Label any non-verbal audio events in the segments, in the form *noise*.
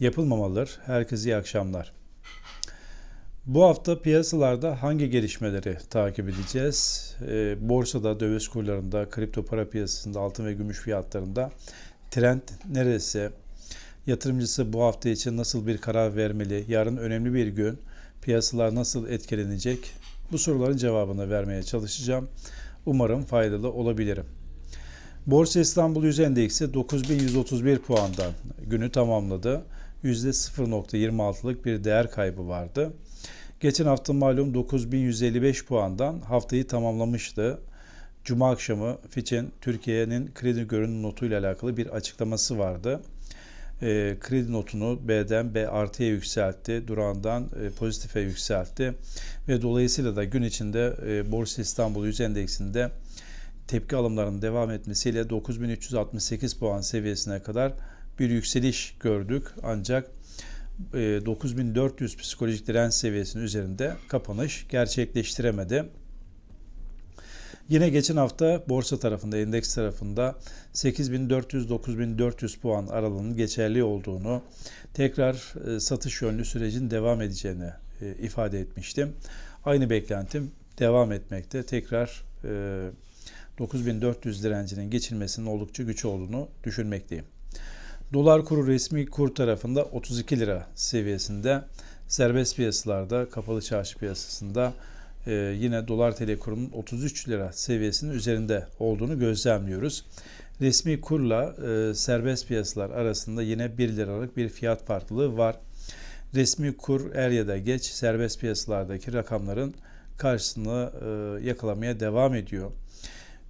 yapılmamalıdır. Herkese iyi akşamlar. Bu hafta piyasalarda hangi gelişmeleri takip edeceğiz? E, borsada, döviz kurlarında, kripto para piyasasında, altın ve gümüş fiyatlarında trend neresi? Yatırımcısı bu hafta için nasıl bir karar vermeli? Yarın önemli bir gün. Piyasalar nasıl etkilenecek? Bu soruların cevabını vermeye çalışacağım. Umarım faydalı olabilirim. Borsa İstanbul Yüz Endeksi 9131 puandan günü tamamladı. %0.26'lık bir değer kaybı vardı. Geçen hafta malum 9155 puandan haftayı tamamlamıştı. Cuma akşamı Fitch'in Türkiye'nin kredi görünüm notuyla alakalı bir açıklaması vardı. E, kredi notunu B'den B artıya yükseltti, durağından e, pozitife yükseltti ve dolayısıyla da gün içinde e, Borsa İstanbul Yüz Endeksinde tepki alımlarının devam etmesiyle 9368 puan seviyesine kadar bir yükseliş gördük. Ancak 9400 psikolojik direnç seviyesinin üzerinde kapanış gerçekleştiremedi. Yine geçen hafta borsa tarafında, endeks tarafında 8400-9400 puan aralığının geçerli olduğunu, tekrar satış yönlü sürecin devam edeceğini ifade etmiştim. Aynı beklentim devam etmekte. Tekrar 9400 direncinin geçilmesinin oldukça güç olduğunu düşünmekteyim. Dolar kuru resmi kur tarafında 32 lira seviyesinde. Serbest piyasalarda, kapalı çarşı piyasasında e, yine dolar TL kurunun 33 lira seviyesinin üzerinde olduğunu gözlemliyoruz. Resmi kurla e, serbest piyasalar arasında yine 1 liralık bir fiyat farklılığı var. Resmi kur er ya da geç serbest piyasalardaki rakamların karşısını e, yakalamaya devam ediyor.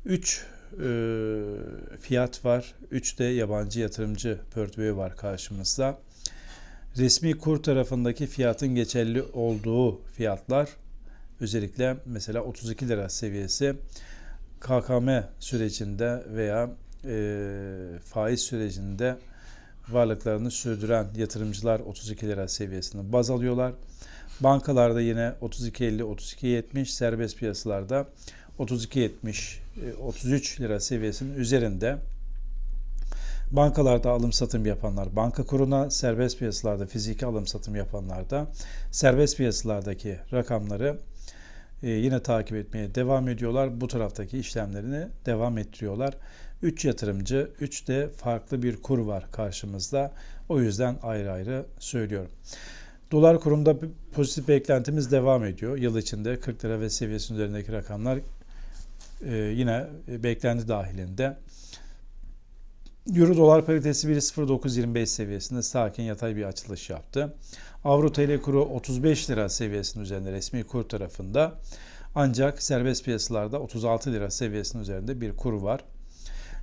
3 e, fiyat var. 3 de yabancı yatırımcı portföyü var karşımızda. Resmi kur tarafındaki fiyatın geçerli olduğu fiyatlar özellikle mesela 32 lira seviyesi KKM sürecinde veya e, faiz sürecinde varlıklarını sürdüren yatırımcılar 32 lira seviyesini baz alıyorlar. Bankalarda yine 32.50 32.70 serbest piyasalarda 32.70 33 lira seviyesinin üzerinde bankalarda alım satım yapanlar banka kuruna, serbest piyasalarda fiziki alım satım yapanlar da serbest piyasalardaki rakamları e, yine takip etmeye devam ediyorlar. Bu taraftaki işlemlerini devam ettiriyorlar. 3 yatırımcı, 3 de farklı bir kur var karşımızda. O yüzden ayrı ayrı söylüyorum. Dolar kurumda pozitif beklentimiz devam ediyor. Yıl içinde 40 lira ve seviyesinin üzerindeki rakamlar e, yine beklenti dahilinde. Euro dolar paritesi 1.0925 seviyesinde sakin yatay bir açılış yaptı. Avro TL kuru 35 lira seviyesinin üzerinde resmi kur tarafında. Ancak serbest piyasalarda 36 lira seviyesinin üzerinde bir kur var.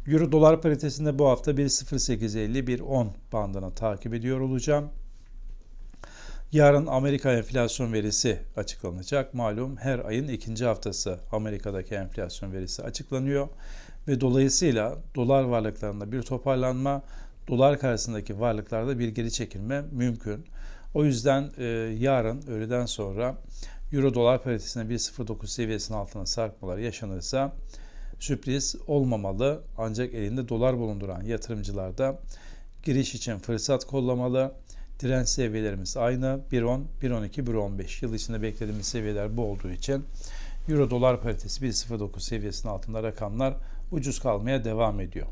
Euro dolar paritesinde bu hafta 1.0850-1.10 bandına takip ediyor olacağım. Yarın Amerika enflasyon verisi açıklanacak. Malum her ayın ikinci haftası Amerika'daki enflasyon verisi açıklanıyor. Ve dolayısıyla dolar varlıklarında bir toparlanma, dolar karşısındaki varlıklarda bir geri çekilme mümkün. O yüzden e, yarın öğleden sonra Euro dolar paritesine 1.09 seviyesinin altına sarkmalar yaşanırsa sürpriz olmamalı. Ancak elinde dolar bulunduran yatırımcılar da giriş için fırsat kollamalı. Direnç seviyelerimiz aynı. 1.10, 1.12, 1.15. Yıl içinde beklediğimiz seviyeler bu olduğu için Euro dolar paritesi 1.09 seviyesinin altında rakamlar ucuz kalmaya devam ediyor.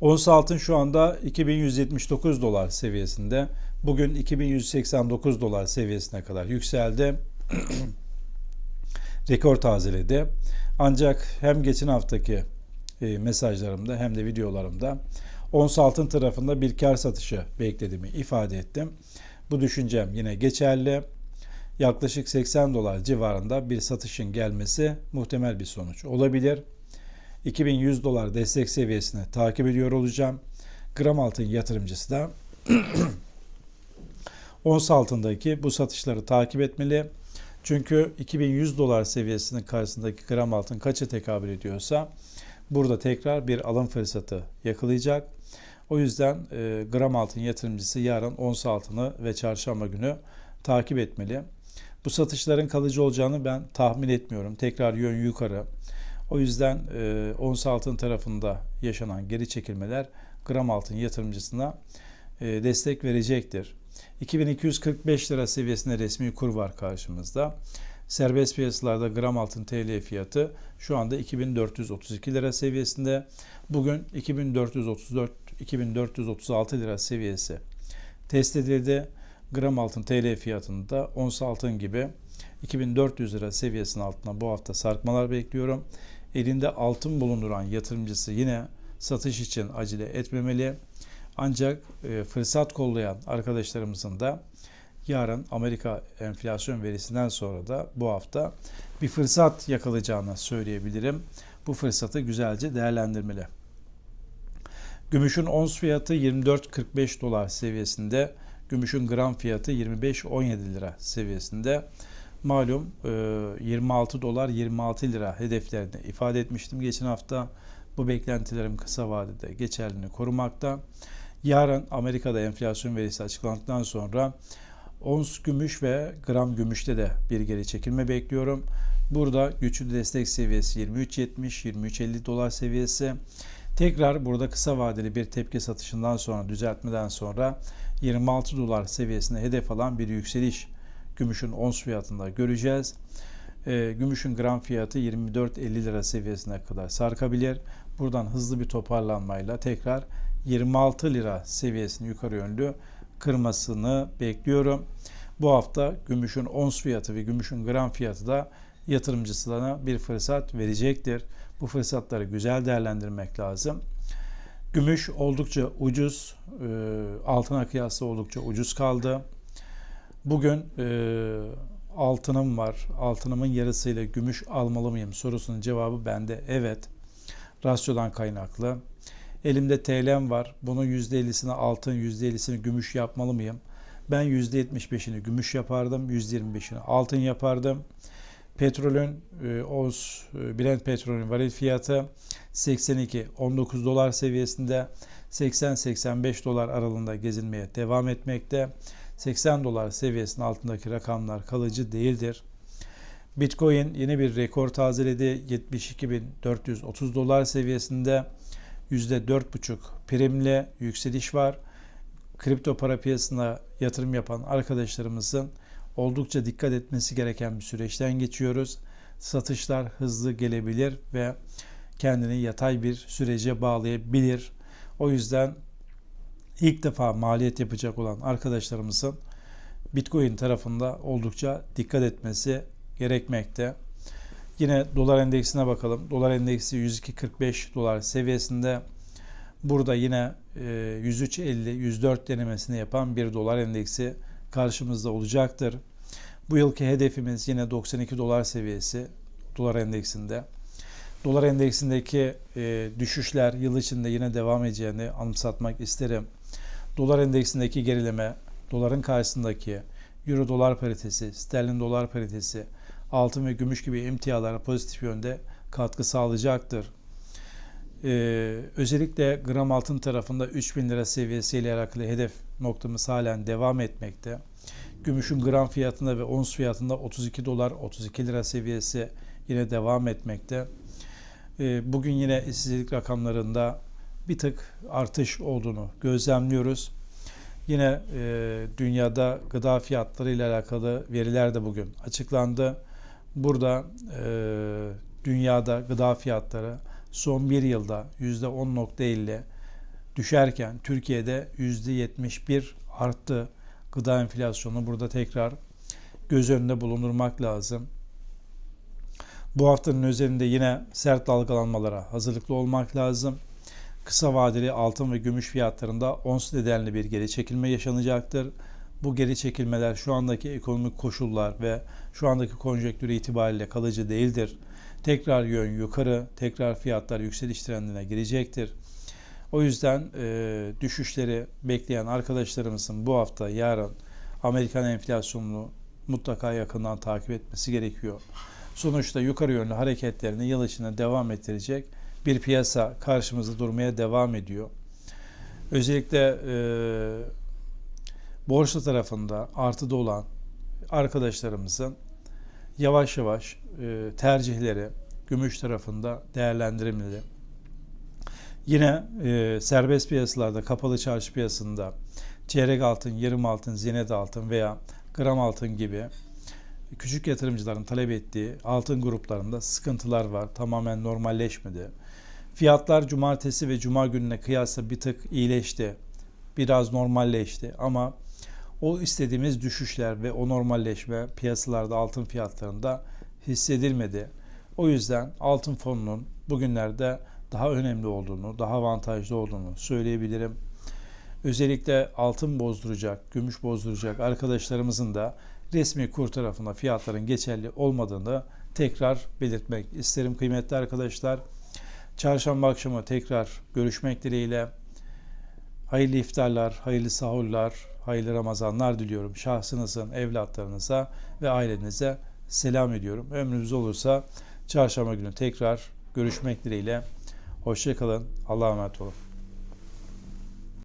Ons altın şu anda 2179 dolar seviyesinde. Bugün 2189 dolar seviyesine kadar yükseldi. *clears throat* Rekor tazeledi. Ancak hem geçen haftaki e, mesajlarımda hem de videolarımda ons altın tarafında bir kar satışı beklediğimi ifade ettim. Bu düşüncem yine geçerli. Yaklaşık 80 dolar civarında bir satışın gelmesi muhtemel bir sonuç olabilir. 2100 dolar destek seviyesini takip ediyor olacağım. Gram altın yatırımcısı da *clears throat* ons altındaki bu satışları takip etmeli. Çünkü 2100 dolar seviyesinin karşısındaki gram altın kaça tekabül ediyorsa burada tekrar bir alım fırsatı yakalayacak. O yüzden e, gram altın yatırımcısı yarın ons altını ve çarşamba günü takip etmeli. Bu satışların kalıcı olacağını ben tahmin etmiyorum. Tekrar yön yukarı. O yüzden e, ons altın tarafında yaşanan geri çekilmeler gram altın yatırımcısına e, destek verecektir. 2245 lira seviyesinde resmi kur var karşımızda. Serbest piyasalarda gram altın TL fiyatı şu anda 2432 lira seviyesinde. Bugün 2434 2436 lira seviyesi test edildi. Gram altın TL fiyatında ons altın gibi 2400 lira seviyesinin altına bu hafta sarkmalar bekliyorum. Elinde altın bulunduran yatırımcısı yine satış için acele etmemeli. Ancak e, fırsat kollayan arkadaşlarımızın da yarın Amerika enflasyon verisinden sonra da bu hafta bir fırsat yakalayacağını söyleyebilirim. Bu fırsatı güzelce değerlendirmeli. Gümüşün ons fiyatı 24.45 dolar seviyesinde. Gümüşün gram fiyatı 25.17 lira seviyesinde. Malum 26 dolar 26 lira hedeflerini ifade etmiştim geçen hafta. Bu beklentilerim kısa vadede geçerliliğini korumakta. Yarın Amerika'da enflasyon verisi açıklandıktan sonra ons gümüş ve gram gümüşte de bir geri çekilme bekliyorum. Burada güçlü destek seviyesi 23.70-23.50 dolar seviyesi. Tekrar burada kısa vadeli bir tepki satışından sonra düzeltmeden sonra 26 dolar seviyesine hedef alan bir yükseliş gümüşün ons fiyatında göreceğiz. E, gümüşün gram fiyatı 24.50 lira seviyesine kadar sarkabilir. Buradan hızlı bir toparlanmayla tekrar 26 lira seviyesini yukarı yönlü kırmasını bekliyorum. Bu hafta gümüşün ons fiyatı ve gümüşün gram fiyatı da yatırımcısına bir fırsat verecektir. Bu fırsatları güzel değerlendirmek lazım. Gümüş oldukça ucuz, e, altına kıyasla oldukça ucuz kaldı. Bugün e, altınım var, altınımın yarısıyla gümüş almalı mıyım sorusunun cevabı bende evet. Rasyodan kaynaklı. Elimde TL'm var. Bunun %50'sini altın, %50'sini gümüş yapmalı mıyım? Ben %75'ini gümüş yapardım, %25'ini altın yapardım. Petrolün e, e, Brent petrolün varil fiyatı 82 19 dolar seviyesinde 80-85 dolar aralığında gezinmeye devam etmekte. 80 dolar seviyesinin altındaki rakamlar kalıcı değildir. Bitcoin yeni bir rekor tazeledi. 72.430 dolar seviyesinde %4,5 primle yükseliş var. Kripto para piyasasına yatırım yapan arkadaşlarımızın oldukça dikkat etmesi gereken bir süreçten geçiyoruz. Satışlar hızlı gelebilir ve kendini yatay bir sürece bağlayabilir. O yüzden ilk defa maliyet yapacak olan arkadaşlarımızın Bitcoin tarafında oldukça dikkat etmesi gerekmekte. Yine dolar endeksine bakalım. Dolar endeksi 102.45 dolar seviyesinde. Burada yine 103.50-104 e, denemesini yapan bir dolar endeksi karşımızda olacaktır. Bu yılki hedefimiz yine 92 dolar seviyesi dolar endeksinde. Dolar endeksindeki e, düşüşler yıl içinde yine devam edeceğini anımsatmak isterim. Dolar endeksindeki gerileme, doların karşısındaki euro dolar paritesi, sterlin dolar paritesi, altın ve gümüş gibi emtialara pozitif yönde katkı sağlayacaktır. Ee, özellikle gram altın tarafında 3000 lira seviyesiyle alakalı hedef noktamız halen devam etmekte. Gümüşün gram fiyatında ve ons fiyatında 32 dolar 32 lira seviyesi yine devam etmekte. Ee, bugün yine işsizlik rakamlarında bir tık artış olduğunu gözlemliyoruz. Yine e, dünyada gıda fiyatları ile alakalı veriler de bugün açıklandı. Burada e, dünyada gıda fiyatları son bir yılda %10.50 düşerken Türkiye'de %71 arttı. Gıda enflasyonu burada tekrar göz önünde bulundurmak lazım. Bu haftanın üzerinde yine sert dalgalanmalara hazırlıklı olmak lazım. Kısa vadeli altın ve gümüş fiyatlarında ons nedenli bir geri çekilme yaşanacaktır. Bu geri çekilmeler şu andaki ekonomik koşullar ve şu andaki konjektür itibariyle kalıcı değildir. Tekrar yön yukarı, tekrar fiyatlar yükseliş trendine girecektir. O yüzden e, düşüşleri bekleyen arkadaşlarımızın bu hafta yarın Amerikan enflasyonunu mutlaka yakından takip etmesi gerekiyor. Sonuçta yukarı yönlü hareketlerini yıl içinde devam ettirecek bir piyasa karşımızda durmaya devam ediyor. Özellikle e, borsa tarafında artıda olan arkadaşlarımızın yavaş yavaş e, tercihleri gümüş tarafında değerlendirilmeli. Yine e, serbest piyasalarda, kapalı çarşı piyasasında çeyrek altın, yarım altın, zinet altın veya gram altın gibi küçük yatırımcıların talep ettiği altın gruplarında sıkıntılar var. Tamamen normalleşmedi. Fiyatlar cumartesi ve cuma gününe kıyasla bir tık iyileşti. Biraz normalleşti ama o istediğimiz düşüşler ve o normalleşme piyasalarda altın fiyatlarında hissedilmedi. O yüzden altın fonunun bugünlerde daha önemli olduğunu, daha avantajlı olduğunu söyleyebilirim. Özellikle altın bozduracak, gümüş bozduracak arkadaşlarımızın da resmi kur tarafında fiyatların geçerli olmadığını tekrar belirtmek isterim kıymetli arkadaşlar. Çarşamba akşamı tekrar görüşmek dileğiyle. Hayırlı iftarlar, hayırlı sahurlar, hayırlı Ramazanlar diliyorum. Şahsınızın, evlatlarınıza ve ailenize selam ediyorum. Ömrünüz olursa çarşamba günü tekrar görüşmek dileğiyle. Hoşçakalın. Allah'a emanet olun.